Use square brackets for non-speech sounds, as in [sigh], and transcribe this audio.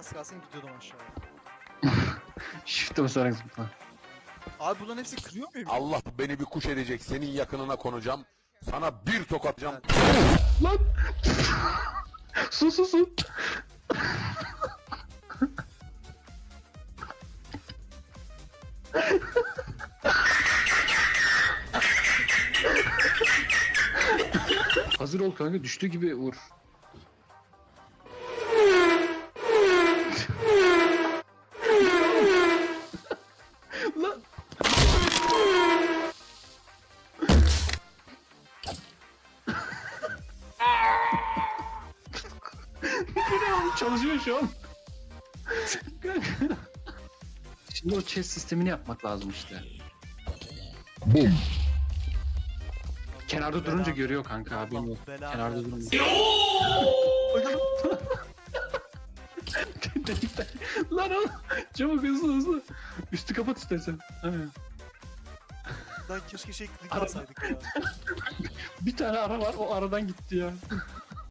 Az kalsın gidiyordum aşağıya. [laughs] Shift'e basarak zıpla. Abi bunların hepsi kırıyor muyum? Allah beni bir kuş edecek. Senin yakınına konacağım. Sana bir tokatacağım. Lan! su su su. Hazır ol kanka düştüğü gibi vur. Çalışıyor şu an. Şimdi o chest sistemini yapmak lazım işte. Bum. Kenarda durunca görüyor kanka abi. Kenarda durunca. Delikten. [laughs] Lan oğlum. Çabuk hızlı hızlı. Üstü kapat istersen. Aynen. Lan keşke şey klik alsaydık ya. [laughs] Bir tane ara var o aradan gitti ya.